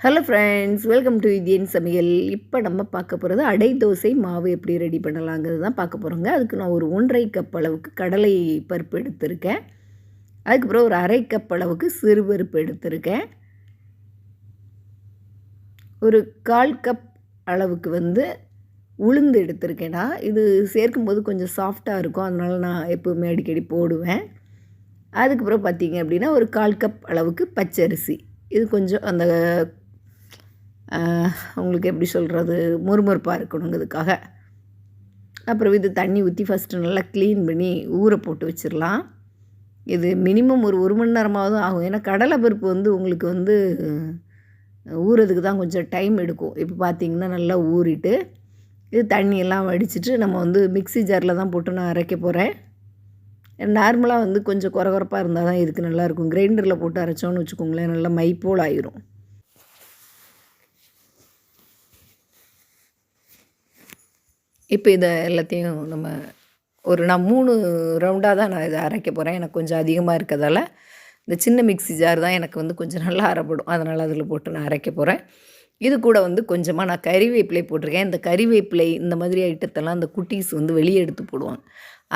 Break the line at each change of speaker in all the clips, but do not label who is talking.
Hello friends welcome to Indian Samayal இப்போ நம்ம பார்க்க போகிறது அடை தோசை மாவு எப்படி ரெடி பண்ணலாங்கிறது தான் பார்க்க போகிறோங்க அதுக்கு நான் ஒரு ஒன்றரை கப் அளவுக்கு கடலை பருப்பு எடுத்திருக்கேன். அதுக்கப்புறம் ஒரு அரை கப் அளவுக்கு சிறுபருப்பு எடுத்திருக்கேன். ஒரு கால் கப் அளவுக்கு வந்து உளுந்து எடுத்திருக்கேன்னா இது சேர்க்கும்போது கொஞ்சம் சாஃப்டாக இருக்கும். அதனால் நான் எப்போவுமே அடிக்கடி போடுவேன். அதுக்கப்புறம் பார்த்தீங்க அப்படின்னா ஒரு கால் கப் அளவுக்கு பச்சரிசி. இது கொஞ்சம் அந்த உங்களுக்கு எப்படி சொல்கிறது முறுமுறுப்பாக இருக்கணுங்கிறதுக்காக. அப்புறம் இது தண்ணி ஊற்றி ஃபஸ்ட்டு நல்லா க்ளீன் பண்ணி ஊற போட்டு வச்சிடலாம் இது மினிமம் ஒரு ஒரு மணி நேரமாவது ஆகும். ஏன்னா கடலை பருப்பு வந்து உங்களுக்கு வந்து ஊறதுக்கு தான் கொஞ்சம் டைம் எடுக்கும். இப்போ பார்த்திங்கன்னா நல்லா ஊறிட்டு இது தண்ணியெல்லாம் வடிச்சிட்டு நம்ம வந்து மிக்சி ஜாரில் தான் போட்டு நான் அரைக்க போகிறேன் நார்மலாக வந்து கொஞ்சம் குறகுறப்பாக இருந்தால் தான் இதுக்கு நல்லாயிருக்கும் கிரைண்டரில் போட்டு அரைச்சோன்னு வச்சுக்கோங்களேன் நல்லா மைப்போல் ஆயிரும். இப்போ இதை எல்லாத்தையும் நம்ம ஒரு நான் மூணு ரவுண்டாக தான் நான் இதை அரைக்க போகிறேன் எனக்கு கொஞ்சம் அதிகமாக இருக்கிறதால இந்த சின்ன மிக்சி ஜார் தான் எனக்கு வந்து கொஞ்சம் நல்லா அரைப்படும். அதனால் அதில் போட்டு நான் அரைக்க போகிறேன் இது கூட வந்து கொஞ்சமாக நான் கறிவேப்பிலை போட்டிருக்கேன். இந்த கறிவேப்பிலை இந்த மாதிரி ஐட்டத்தெல்லாம் அந்த குட்டீஸ் வந்து வெளியே எடுத்து போடுவாங்க.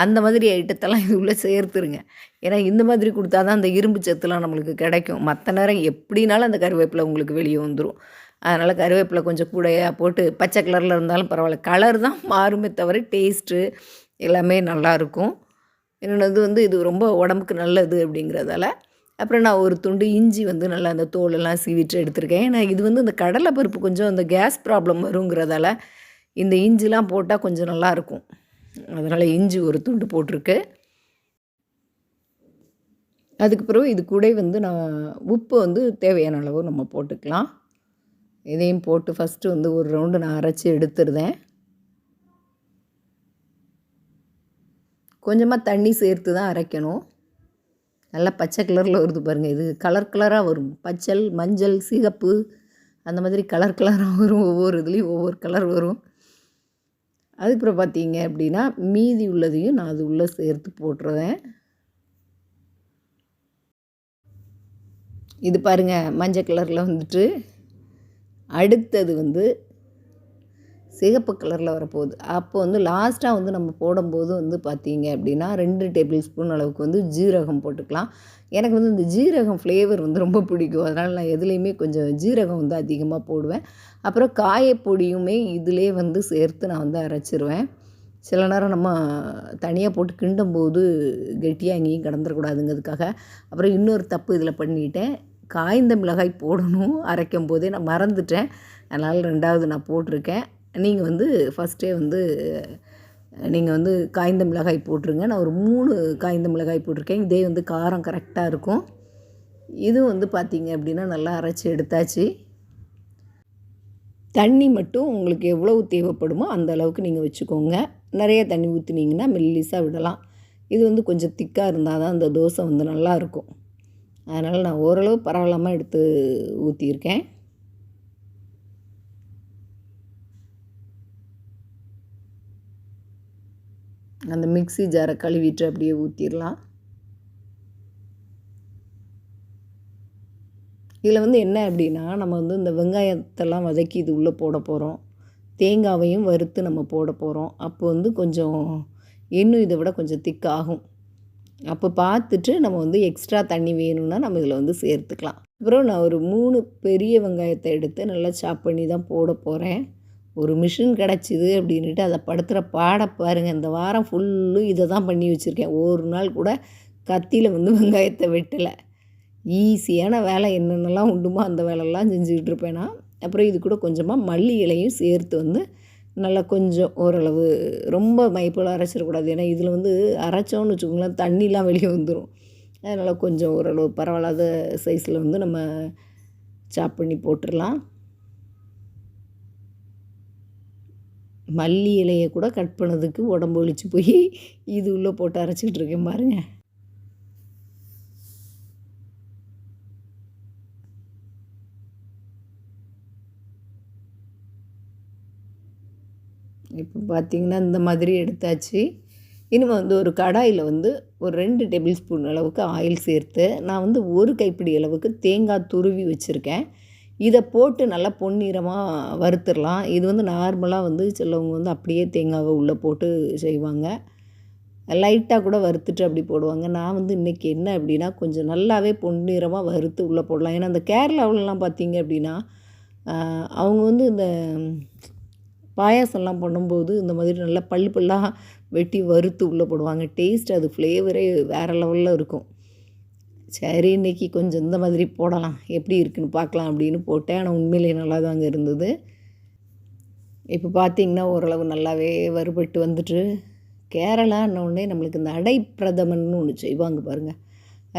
அந்த மாதிரி ஐட்டத்தெல்லாம் இது உள்ளே சேர்த்துருங்க. ஏன்னா இந்த மாதிரி கொடுத்தா தான் அந்த இரும்பு சத்துலாம் நம்மளுக்கு கிடைக்கும். மற்ற நேரம் எப்படினாலும் அந்த கறிவேப்பிலை உங்களுக்கு வெளியே வந்துடும் அதனால் கருவேப்பிலை கொஞ்சம் கூடையாக போட்டு பச்சை கலரில் இருந்தாலும் பரவாயில்ல. கலர் தான் மாறுமே தவிர டேஸ்ட்டு எல்லாமே நல்லாயிருக்கும் இன்னொன்று வந்து இது ரொம்ப உடம்புக்கு நல்லது அப்படிங்கிறதால அப்புறம் நான் ஒரு துண்டு இஞ்சி வந்து நல்லா அந்த தோலெல்லாம் சீவிட்டு எடுத்திருக்கேன். ஏன்னா இது வந்து இந்த கடலை பருப்பு கொஞ்சம் அந்த கேஸ் ப்ராப்ளம் வருங்கிறதால இந்த இஞ்சிலாம் போட்டால் கொஞ்சம் நல்லாயிருக்கும் அதனால் இஞ்சி ஒரு துண்டு போட்டிருக்கு. அதுக்கு பிறகு இது கூட வந்து நான் உப்பு வந்து தேவையான அளவு நம்ம போட்டுக்கலாம். இதையும் போட்டு ஃபஸ்ட்டு வந்து ஒரு ரவுண்டு நான் அரைச்சி எடுத்துருந்தேன் கொஞ்சமாக தண்ணி சேர்த்து தான் அரைக்கணும். நல்லா பச்சை கலரில் வருது பாருங்கள் இது கலர் கலராக வரும். பச்சல் மஞ்சள் சிகப்பு அந்த மாதிரி கலர் கலராக வரும். ஒவ்வொரு இதுலேயும் ஒவ்வொரு கலர் வரும். அதுக்கப்புறம் பார்த்தீங்க அப்படின்னா மீதி உள்ளதையும் நான் அது உள்ளே சேர்த்து போட்டுருவேன். இது பாருங்கள் மஞ்சள் கலரில் வந்துட்டு அடுத்தது வந்து சிகப்பு கலரில் வரப்போகுது. அப்போ வந்து லாஸ்ட்டாக வந்து நம்ம போடும்போது வந்து பார்த்திங்க அப்படின்னா ரெண்டு டேபிள் ஸ்பூன் அளவுக்கு வந்து ஜீரகம் போட்டுக்கலாம். எனக்கு வந்து இந்த ஜீரகம் ஃப்ளேவர் வந்து ரொம்ப பிடிக்கும். அதனால் நான் எதுலேயுமே கொஞ்சம் ஜீரகம் வந்து அதிகமாக போடுவேன். அப்புறம் காயப்பொடியுமே இதிலே வந்து சேர்த்து நான் வந்து அரைச்சிருவேன். சில நேரம் நம்ம தனியாக போட்டு கிண்டும் போது கெட்டியாக எங்கேயும் கிடந்துடக்கூடாதுங்கிறதுக்காக. அப்புறம் இன்னொரு தப்பு இதில் பண்ணிட்டேன். காய்ந்த மிளகாய் போடணும் அரைக்கும் போதே நான் மறந்துட்டேன். அதனால் ரெண்டாவது நான் போட்டிருக்கேன். நீங்கள் வந்து ஃபஸ்ட்டே வந்து நீங்கள் வந்து காய்ந்த மிளகாய் போட்டுருங்க. நான் ஒரு மூணு காய்ந்த மிளகாய் போட்டிருக்கேன். இதே வந்து காரம் கரெக்டாக இருக்கும். இது வந்து பார்த்திங்க அப்படின்னா நல்லா அரைச்சி எடுத்தாச்சு. தண்ணி மட்டும் உங்களுக்கு எவ்வளவு தேவைப்படுமோ அந்த அளவுக்கு நீங்கள் வச்சுக்கோங்க. நிறைய தண்ணி ஊற்றுனீங்கன்னா மெல்லிஸாக விடலாம். இது வந்து கொஞ்சம் திக்காக இருந்தால் தான் அந்த தோசை வந்து நல்லாயிருக்கும் அதனால் நான் ஓரளவு பரவாயில்லாமல் எடுத்து ஊற்றியிருக்கேன் அந்த மிக்சி ஜாரை கழுவிட்டு அப்படியே ஊற்றிடலாம் இதில் வந்து என்ன அப்படின்னா நம்ம வந்து இந்த வெங்காயத்தெல்லாம் வதக்கி இது உள்ளே போட போகிறோம். தேங்காவையும் வறுத்து நம்ம போட போகிறோம். அப்போ வந்து கொஞ்சம் இன்னும் இதை விட கொஞ்சம் திக்காகும். அப்போ பார்த்துட்டு நம்ம வந்து எக்ஸ்ட்ரா தண்ணி வேணும்னா நம்ம இதில் வந்து சேர்த்துக்கலாம். அப்புறம் நான் ஒரு மூணு பெரிய வெங்காயத்தை எடுத்து நல்லா சாப் பண்ணி தான் போட போகிறேன் ஒரு மிஷின் கிடச்சிது அப்படின்ட்டு அதை படுத்துகிற பாட பாருங்கள் இந்த வாரம் ஃபுல்லும் இதை தான் பண்ணி வச்சுருக்கேன். ஒரு நாள் கூட கத்தியில் வந்து வெங்காயத்தை வெட்டலை. ஈஸியான வேலை. என்னென்னலாம் உண்டுமோ அந்த வேலைலாம் செஞ்சுக்கிட்டு இருப்பேனா. அப்புறம் இது கூட கொஞ்சமாக மல்லி இலையும் சேர்த்து வந்து நல்லா கொஞ்சம் ஓரளவு ரொம்ப மைப்போல் அரைச்சிடக்கூடாது. ஏன்னா இதில் வந்து அரைச்சோன்னு வச்சுக்கோங்களேன் தண்ணிலாம் வெளியே வந்துடும் அதனால் கொஞ்சம் ஓரளவு பரவாயில்லாத சைஸில் வந்து நம்ம சாப் பண்ணி போட்டுடலாம். மல்லி இலையை கூட கட் பண்ணதுக்கு உடம்பு ஒழிச்சு போய் இது உள்ளே போட்டு அரைச்சிக்கிட்டு இருக்கேன் பாருங்கள் இப்போ பார்த்திங்கன்னா இந்த மாதிரி எடுத்தாச்சு. இனிமேல் வந்து ஒரு கடாயில் வந்து ஒரு ரெண்டு டேபிள் ஸ்பூன் அளவுக்கு ஆயில் சேர்த்து நான் வந்து ஒரு கைப்பிடி அளவுக்கு தேங்காய் துருவி வச்சுருக்கேன். இதை போட்டு நல்லா பொன்னிறமாக வறுத்துடலாம். இது வந்து நார்மலாக வந்து சிலவங்க வந்து அப்படியே தேங்காவை உள்ளே போட்டு செய்வாங்க. லைட்டாக கூட வறுத்துட்டு அப்படி போடுவாங்க. நான் வந்து இன்றைக்கி என்ன அப்படின்னா கொஞ்சம் நல்லாவே பொன்னிறமாக வறுத்து உள்ளே போடலாம். ஏன்னா அந்த கேரளாவிலலாம் பார்த்திங்க அப்படின்னா அவங்க வந்து இந்த பாயாசம்லாம் பண்ணும்போது இந்த மாதிரி நல்லா பல்லு பல்லாக வெட்டி வறுத்து உள்ளே போடுவாங்க. டேஸ்ட் அது ஃப்ளேவரே வேறு லெவலில் இருக்கும். சரி இன்றைக்கி கொஞ்சம் இந்த மாதிரி போடலாம். எப்படி இருக்குன்னு பார்க்கலாம் அப்படின்னு போட்டேன். ஆனால் உண்மையிலேயே நல்லா தாங்க இருந்தது. இப்போ பார்த்திங்கன்னா ஓரளவு நல்லாவே வறுபட்டு வந்துட்டு கேரளான்னொடனே நம்மளுக்கு இந்த அடை பிரதமன்னு ஒன்று செய்வாங்க பாருங்கள்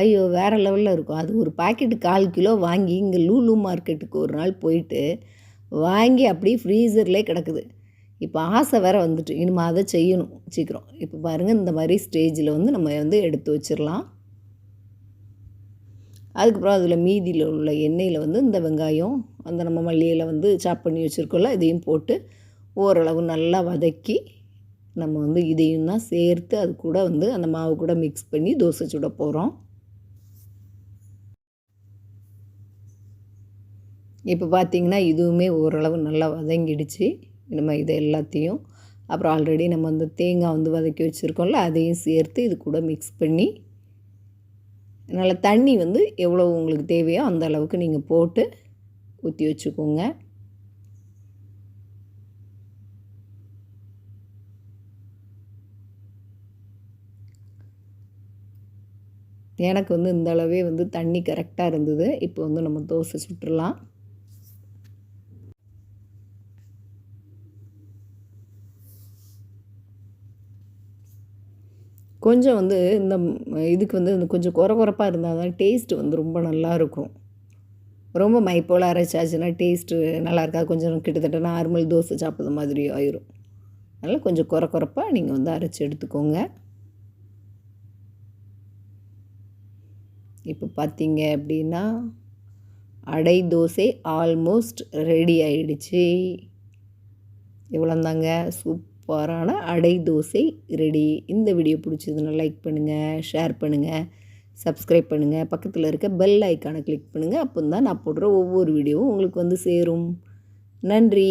ஐயோ வேறு லெவலில் இருக்கும். அது ஒரு பாக்கெட்டு கால் கிலோ வாங்கி இங்கே லூலு மார்க்கெட்டுக்கு ஒரு நாள் போயிட்டு வாங்கி அப்படியே ஃப்ரீசர்லேயே கிடக்குது. இப்போ ஆசை வேறு வந்துட்டு இனிமேல் அதை செய்யணும் சீக்கிரம். இப்போ பாருங்கள் இந்த மாதிரி ஸ்டேஜில் வந்து நம்ம வந்து எடுத்து வச்சிடலாம். அதுக்கப்புறம் அதில் மீதியில் உள்ள எண்ணெயில் வந்து இந்த வெங்காயம் அந்த நம்ம மல்லியில் வந்து சாப் பண்ணி வச்சுருக்கோம்ல இதையும் போட்டு ஓரளவு நல்லா வதக்கி நம்ம வந்து இதையும் தான் சேர்த்து அது கூட வந்து அந்த மாவு கூட மிக்ஸ் பண்ணி தோசை சுட போகிறோம் இப்போ பார்த்திங்கன்னா இதுவுமே ஓரளவு நல்லா வதங்கிடுச்சு. நம்ம இதை எல்லாத்தையும் அப்புறம் ஆல்ரெடி நம்ம வந்து தேங்காய் வந்து வதக்கி வச்சுருக்கோம்ல அதையும் சேர்த்து இது கூட மிக்ஸ் பண்ணி நல்லா தண்ணி வந்து எவ்வளோ உங்களுக்கு தேவையோ அந்த அளவுக்கு நீங்கள் போட்டு ஊற்றி வச்சுக்கோங்க. எனக்கு வந்து இந்த அளவே வந்து தண்ணி கரெக்டாக இருந்தது. இப்போ வந்து நம்ம தோசை சுட்டுடலாம் கொஞ்சம் வந்து இந்த இதுக்கு வந்து இந்த கொஞ்சம் குறை குறைப்பாக இருந்தால் தான் டேஸ்ட்டு வந்து ரொம்ப நல்லாயிருக்கும் ரொம்ப மை போல் அரைச்சாச்சுன்னா டேஸ்ட்டு நல்லா இருக்காது கொஞ்சம் கிட்டத்தட்ட நார்மல் தோசை சாப்பிட்ற மாதிரி ஆயிரும். அதனால் கொஞ்சம் குறை குறைப்பாக நீங்கள் வந்து அரைச்சி எடுத்துக்கோங்க. இப்போ பார்த்தீங்க அப்படின்னா அடை தோசை ஆல்மோஸ்ட் ரெடி ஆயிடுச்சு. இவ்வளோந்தாங்க சூப் சூப்பரான அடை தோசை ரெடி. இந்த வீடியோ பிடிச்சதுன்னா லைக் பண்ணுங்கள் ஷேர் பண்ணுங்கள் சப்ஸ்கிரைப் பண்ணுங்கள் பக்கத்தில் இருக்க பெல் ஐக்கானை கிளிக் பண்ணுங்கள் அப்போ தான் நான் போடுற ஒவ்வொரு வீடியோவும் உங்களுக்கு வந்து சேரும். நன்றி.